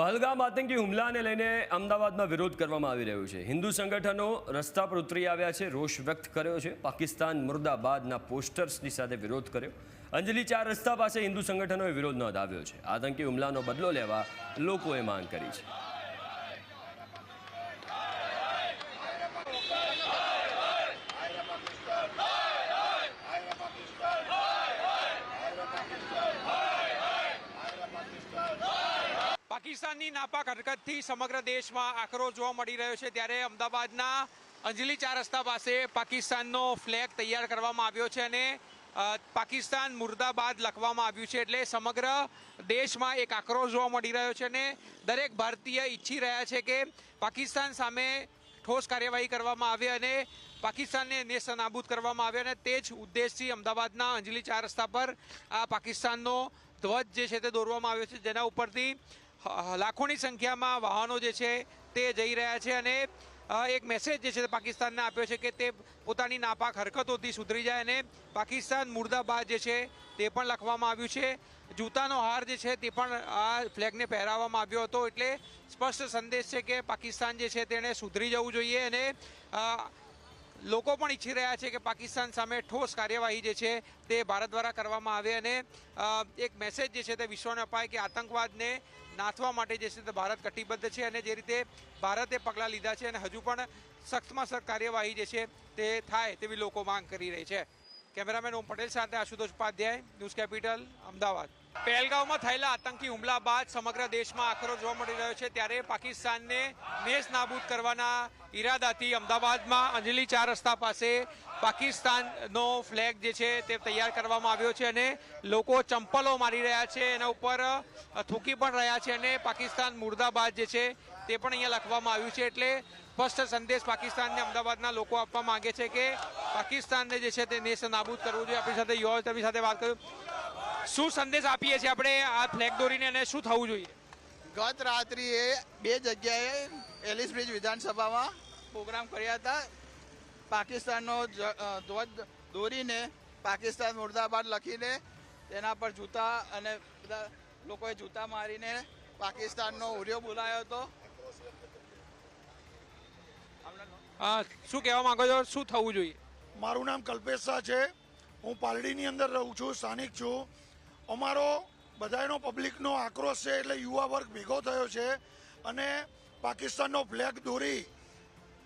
પહલગામ આતંકી હુમલાને લઈને અમદાવાદમાં વિરોધ કરવામાં આવી રહ્યો છે. હિન્દુ સંગઠનો રસ્તા પર ઉતરી આવ્યા છે, રોષ વ્યક્ત કર્યો છે. પાકિસ્તાન મુર્દાબાદના પોસ્ટર્સની સાથે વિરોધ કર્યો. અંજલિ, ચાર રસ્તા પાસે હિન્દુ સંગઠનોએ વિરોધ નોંધાવ્યો છે. આતંકી હુમલાનો બદલો લેવા લોકોએ માંગ કરી છે. પાકિસ્તાનની નાપાક હરકતથી સમગ્ર દેશમાં આક્રોશ જોવા મળી રહ્યો છે. ત્યારે અમદાવાદના અંજલિ ચાર રસ્તા પાસે પાકિસ્તાનનો ફ્લેગ તૈયાર કરવામાં આવ્યો છે અને પાકિસ્તાન મુર્દાબાદ લખવામાં આવ્યું છે. એટલે સમગ્ર દેશમાં એક આક્રોશ જોવા મળી રહ્યો છે અને દરેક ભારતીય ઈચ્છી રહ્યા છે કે પાકિસ્તાન સામે ઠોસ કાર્યવાહી કરવામાં આવે અને પાકિસ્તાનને નેસ્ત નાબૂદ કરવામાં આવે અને તે જ ઉદ્દેશથી અમદાવાદના અંજલિ ચાર રસ્તા પર આ પાકિસ્તાનનો ધ્વજ જે છે તે દોરવામાં આવ્યો છે. જેના ઉપરથી લાખોની સંખ્યામાં વાહનો જે છે તે જઈ રહ્યા છે અને એક મેસેજ જે છે પાકિસ્તાનને આપ્યો છે કે તે પોતાની નાપાક હરકતોથી સુધરી જાય અને પાકિસ્તાન મુર્દાબાદ જે છે તે પણ લખવામાં આવ્યું છે. જૂતાનો હાર જે છે તે પણ આ ફ્લેગને પહેરાવવામાં આવ્યો હતો એટલે સ્પષ્ટ સંદેશ છે કે પાકિસ્તાન જે છે તેણે સુધરી જવું જોઈએ અને લોકો પણ ઈચ્છી રહ્યા છે કે પાકિસ્તાન સામે ઠોસ કાર્યવાહી જે છે તે ભારત દ્વારા કરવામાં આવે અને એક મેસેજ જે છે તે વિશ્વને અપાય કે આતંકવાદને નાથવા માટે જે છે તે ભારત કટિબદ્ધ છે અને જે રીતે ભારતે પગલાં લીધા છે અને હજુ પણ સખ્તમાં સખ્ત કાર્યવાહી જે છે તે થાય તેવી લોકો માંગ કરી રહી છે. કેમેરામેન ઓમ પટેલ સાથે આશુતોષ ઉપાધ્યાય, ન્યૂઝ કેપિટલ, અમદાવાદ. પહેલગાંવમાં થયેલા આતંકી હુમલા બાદ સમગ્ર દેશમાં આખરો જોવા મળી રહ્યો છે. ત્યારે પાકિસ્તાનને નેસ નાબૂદ કરવાના ઈરાદાથી અમદાવાદમાં અંજલિ ચાર રસ્તા પાસે પાકિસ્તાનનો ફ્લેગ જે છે તે તૈયાર કરવામાં આવ્યો છે અને લોકો ચંપલો મારી રહ્યા છે. એના ઉપર થૂકી પણ રહ્યા છે અને પાકિસ્તાન મુર્દાબાદ જે છે તે પણ અહીંયા લખવામાં આવ્યું છે. એટલે સ્પષ્ટ સંદેશ પાકિસ્તાનને અમદાવાદના લોકો આપવા માંગે છે કે પાકિસ્તાનને જે છે તે નેસ નાબૂદ કરવું જોઈએ. આપણી સાથે યુવા તેમની સાથે વાત કરું શું સંદેશ આપીએ છીએ આપણે આ ફ્લેગ દોરીને અને શું થવું જોઈએ? ગત રાત્રિએ બે જગ્યાએ એલિસ બ્રિજ વિધાનસભામાં પ્રોગ્રામ કર્યા હતા. પાકિસ્તાનનો ધ્વજ દોરીને પાકિસ્તાન મુર્દાબાદ લખીને તેના પર જૂતા અને બધા લોકોએ જૂતા મારીને પાકિસ્તાનનો ઉર્યો બોલાયો હતો. શું કહેવા માંગો છો? શું થવું જોઈએ? મારું નામ કલ્પેશ શાહ છે. હું પાલડીની અંદર રહું છું, સ્થાનિક છું. અમારો બધાનો પબ્લિકનો આક્રોશ છે એટલે યુવા વર્ગ ભેગો થયો છે અને પાકિસ્તાનનો ફ્લેગ દોરી,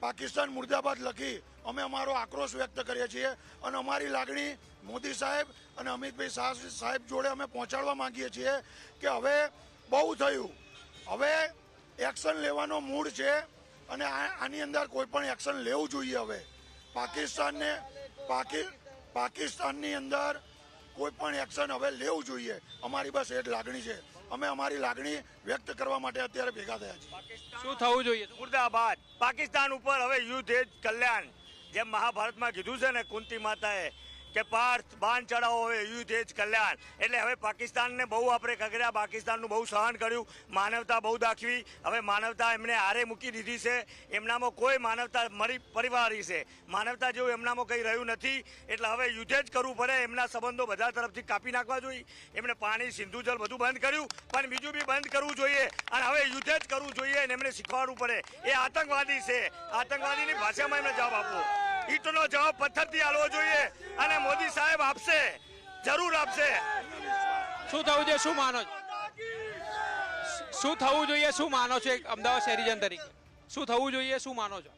પાકિસ્તાન મુર્દાબાદ લખી અમે અમારો આક્રોશ વ્યક્ત કરીએ છીએ અને અમારી લાગણી મોદી સાહેબ અને અમિતભાઈ શાહ સાહેબ જોડે અમે પહોંચાડવા માંગીએ છીએ કે હવે બહુ થયું. હવે એક્શન લેવાનો મૂડ છે અને આની અંદર કોઈ પણ એક્શન લેવું જોઈએ હવે. પાકિસ્તાનને પાકી પાકિસ્તાનની અંદર કોઈ પણ એક્શન હવે લેવું જોઈએ. અમારી બસ એ જ લાગણી છે. અમે અમારી લાગણી વ્યક્ત કરવા માટે અત્યારે ભેગા થયા છીએ. શું થવું જોઈએ? મુર્દાબાદ. પાકિસ્તાન ઉપર હવે યુદ્ધ એ કલ્યાણ. જેમ મહાભારતમાં કીધું છે ને કુંતી માતાએ કે પાર્થ બાન ચડાવો હવે યુદ્ધ એ કલ્યાણ. એટલે હવે પાકિસ્તાનને બહુ આપણે ખગડ્યા પાકિસ્તાનનું બહુ સહન કર્યું, માનવતા બહુ દાખવી. હવે માનવતા એમને આરે મૂકી દીધી છે. એમનામાં કોઈ માનવતા મરી પરિવારી છે. માનવતા જેવું એમનામાં કંઈ રહ્યું નથી. એટલે હવે યુદ્ધ જ કરવું પડે. એમના સંબંધો બધા તરફથી કાપી નાખવા જોઈએ. એમણે પાણી, સિંધુ જલ બધું બંધ કર્યું. પણ બીજું બી બંધ કરવું જોઈએ. અને હવે યુદ્ધ જ કરવું જોઈએ અને એમને શીખવાડવું પડે. એ આતંકવાદી છે. આતંકવાદીની ભાષામાં એમને જવાબ આપવો. ઈટનો જવાબ પથ્થરથી આલવો જોઈએ અને મોદી સાહેબ આપશે જરૂર આપશે. શું થવું જોઈએ શું માનો શું થવું જોઈએ શું માનો છો એક અમદાવાદ શહેરીજન તરીકે? શું થવું જોઈએ શું માનો છો?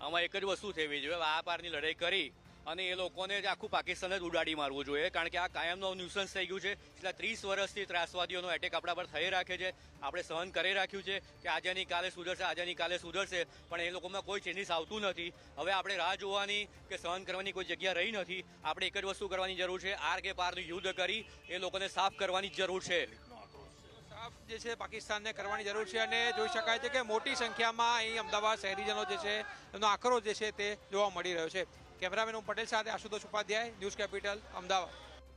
આમાં એક જ વસ્તુ થવી જોઈએ આ પારની લડાઈ કરી અને એ લોકોને જ આખું પાકિસ્તાન જ ઉડાડી મારવું જોઈએ, કારણ કે આ કાયમનો ન્યુસન્સ થઈ ગયું છે. છેલ્લા ત્રીસ વર્ષથી ત્રાસવાદીઓનો એટેક આપણા પર થઈ રાખે છે. આપણે સહન કરી રાખ્યું છે કે આજેની કાલે સુધરશે આજેની કાલે સુધરશે, પણ એ લોકોમાં કોઈ ચેન્જીસ આવતું નથી. હવે આપણે રાહ જોવાની કે સહન કરવાની કોઈ જગ્યા રહી નથી. આપણે એક જ વસ્તુ કરવાની જરૂર છે, આર કે પારનું યુદ્ધ કરી એ લોકોને સાફ કરવાની જરૂર છે. સાફ જે છે પાકિસ્તાનને કરવાની જરૂર છે અને જોઈ શકાય છે કે મોટી સંખ્યામાં અહીં અમદાવાદ શહેરીજનો જે છે, એમનો આક્રોશ જે છે તે જોવા મળી રહ્યો છે. કેમેરામેન હું પટેલ સાથે આશુતોષ ઉપાધ્યાય ન્યૂઝ કેપિટલ અમદાવાદ.